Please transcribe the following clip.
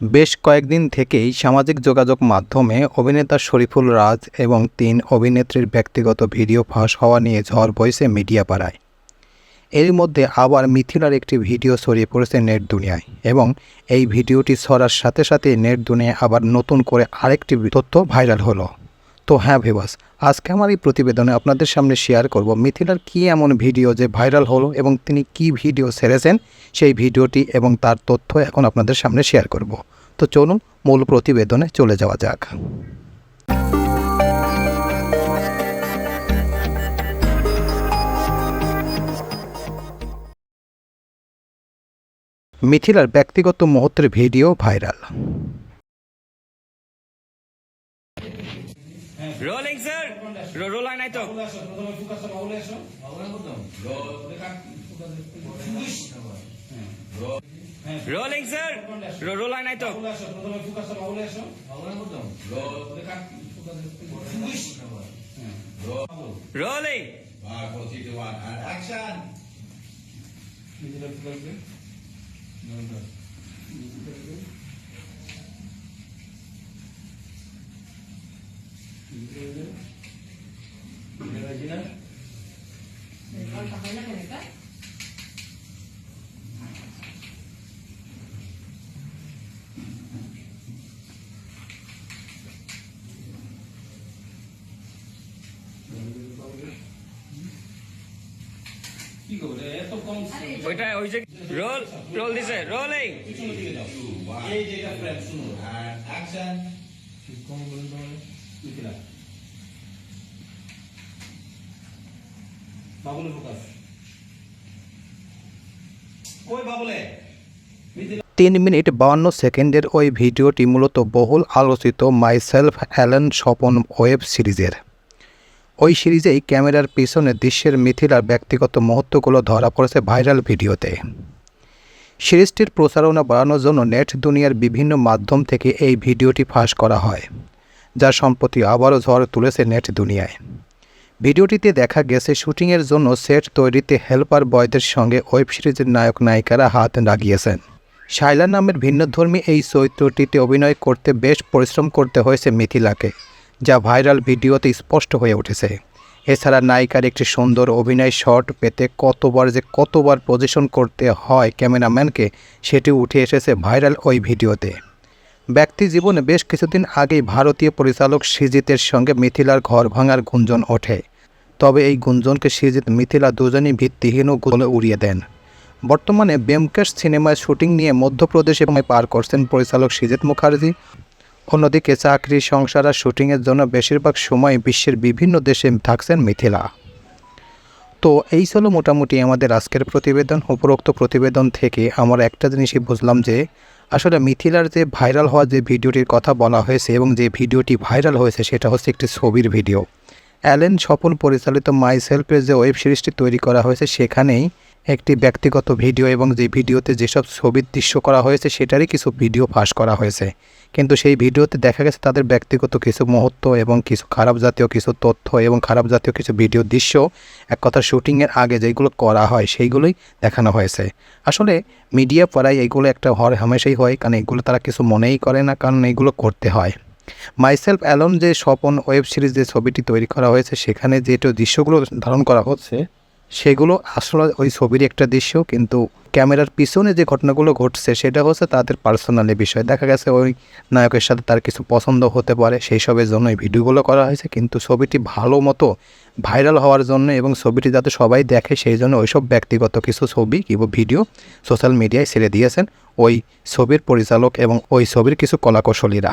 বেশ কয়েকদিন থেকেই সামাজিক যোগাযোগ মাধ্যমে অভিনেতা শরীফুল রাজ এবং তিন অভিনেত্রীর ব্যক্তিগত ভিডিও ফাঁস হওয়া নিয়ে ঝড় বইছে মিডিয়া পাড়ায় এর মধ্যে আবার মিথিলার একটি ভিডিও ছড়িয়ে পড়েছে নেট দুনিয়ায় এবং এই ভিডিওটি ছড়ার সাথে সাথে নেট দুনিয়ায় আবার নতুন করে আরেকটি তথ্য ভাইরাল হলো। তো হ্যাঁ ভিবাস আজকে আমার এই প্রতিবেদনে আপনাদের সামনে শেয়ার করব মিথিলার কী এমন ভিডিও যে ভাইরাল হলো এবং তিনি কি ভিডিও সেরেছেন, সেই ভিডিওটি এবং তার তথ্য এখন আপনাদের সামনে শেয়ার করব। তো চলুন মূল প্রতিবেদনে চলে যাওয়া যাক। মিথিলার ব্যক্তিগত মুহূর্তের ভিডিও ভাইরাল রোল হয় নাই তো রোলিং স্যার। রোল হয় নাই তো রোলিং Five, four, three, ওইটা ওই যে রোল রোল দিছে rolling Two, one, and action! বাবুলে ফোকাস কই বাবুলে? তিন মিনিট বাউন্ন সেকেন্ডের ওই ভিডিওটি মূলত বহুল আলোচিত মাইসেলফ অ্যালেন স্বপন ওয়েব সিরিজের। ওই সিরিজেই ক্যামেরার পিছনে দৃশ্যের মিথিলার ব্যক্তিগত মুহূর্তগুলো ধরা পড়েছে ভাইরাল ভিডিওতে। সিরিজটির প্রচারণা বাড়ানোর জন্য নেট দুনিয়ার বিভিন্ন মাধ্যম থেকে এই ভিডিওটি ফাঁস করা হয়, যা সম্প্রতি আবারও ঝড় তুলেছে নেট দুনিয়ায়। ভিডিওটিতে দেখা গেছে শুটিংয়ের জন্য সেট তৈরিতে হেল্পার বয়দের সঙ্গে ওয়েব সিরিজের নায়ক নায়িকারা হাত লাগিয়েছেন শাইলা নামের ভিন্নধর্মী এই চরিত্রটিতে অভিনয় করতে বেশ পরিশ্রম করতে হয়েছে মিথিলাকে, যা ভাইরাল ভিডিওতে স্পষ্ট হয়ে উঠেছে। এছাড়া নায়িকার একটি সুন্দর অভিনয় শট পেতে কতবার যে কতবার পজিশন করতে হয় ক্যামেরাম্যানকে, সেটি উঠে এসেছে ভাইরাল ওই ভিডিওতে। ব্যক্তি জীবনে বেশ কিছুদিন আগেই ভারতীয় পরিচালক সৃজিতের সঙ্গে মিথিলার ঘর ভাঙার গুঞ্জন ওঠে। তবে এই গুঞ্জনকে সৃজিত, মিথিলা দুজনই ভিত্তিহীন বলে উড়িয়ে দেন। বর্তমানে বেমকেশ সিনেমায় শুটিং নিয়ে মধ্যপ্রদেশে পার করছেন পরিচালক সৃজিত মুখার্জি। অন্যদিকে চাকরি, সংসার আর শুটিংয়ের জন্য বেশিরভাগ সময় বিশ্বের বিভিন্ন দেশে থাকছেন মিথিলা। তো এই ছিল মোটামুটি আমাদের আজকের প্রতিবেদন। উপরোক্ত প্রতিবেদন থেকে আমরা একটা জিনিসই বুঝলাম যে আসলে মিথিলার যে ভাইরাল হওয়া যে ভিডিওটির কথা বলা হয়েছে এবং যে ভিডিওটি ভাইরাল হয়েছে, সেটা হচ্ছে একটি ছবির ভিডিও। অ্যালেন স্বপন পরিচালিত মাই সেলফের যে ওয়েব সিরিজটি তৈরি করা হয়েছে, সেখানেই একটি ব্যক্তিগত ভিডিও এবং যে ভিডিওতে যেসব ছবির দৃশ্য করা হয়েছে, সেটারই কিছু ভিডিও ফাঁস করা হয়েছে। কিন্তু সেই ভিডিওতে দেখা গেছে তাদের ব্যক্তিগত কিছু মুহূর্ত এবং কিছু খারাপ জাতীয় কিছু তথ্য এবং খারাপ জাতীয় কিছু ভিডিও দৃশ্য, এক কথা শ্যুটিংয়ের আগে যেগুলো করা হয়, সেইগুলোই দেখানো হয়েছে। আসলে মিডিয়া পড়ায় এইগুলো একটা হর হামেশাই হয়, কারণ এগুলো তারা কিছু মনেই করে না, কারণ এইগুলো করতে হয়। মাইসেলফ অ্যালন যে স্বপন ওয়েব সিরিজ যে ছবিটি তৈরি করা হয়েছে, সেখানে যেটা দৃশ্যগুলো ধারণ করা হচ্ছে সেগুলো আসলে ওই ছবির একটা দৃশ্য, কিন্তু ক্যামেরার পিছনে যে ঘটনাগুলো ঘটছে সেটা হচ্ছে তাদের পার্সোনালি বিষয়। দেখা গেছে ওই নায়কের সাথে তার কিছু পছন্দ হতে পারে, সেই সবের জন্য ভিডিওগুলো করা হয়েছে, কিন্তু ছবিটি ভালো মতো ভাইরাল হওয়ার জন্য এবং ছবিটি যাতে সবাই দেখে সেই জন্য ওইসব ব্যক্তিগত কিছু ছবি কিংবা ভিডিও সোশ্যাল মিডিয়ায় ছেড়ে দিয়েছেন ওই ছবির পরিচালক এবং ওই ছবির কিছু কলাকৌশলীরা।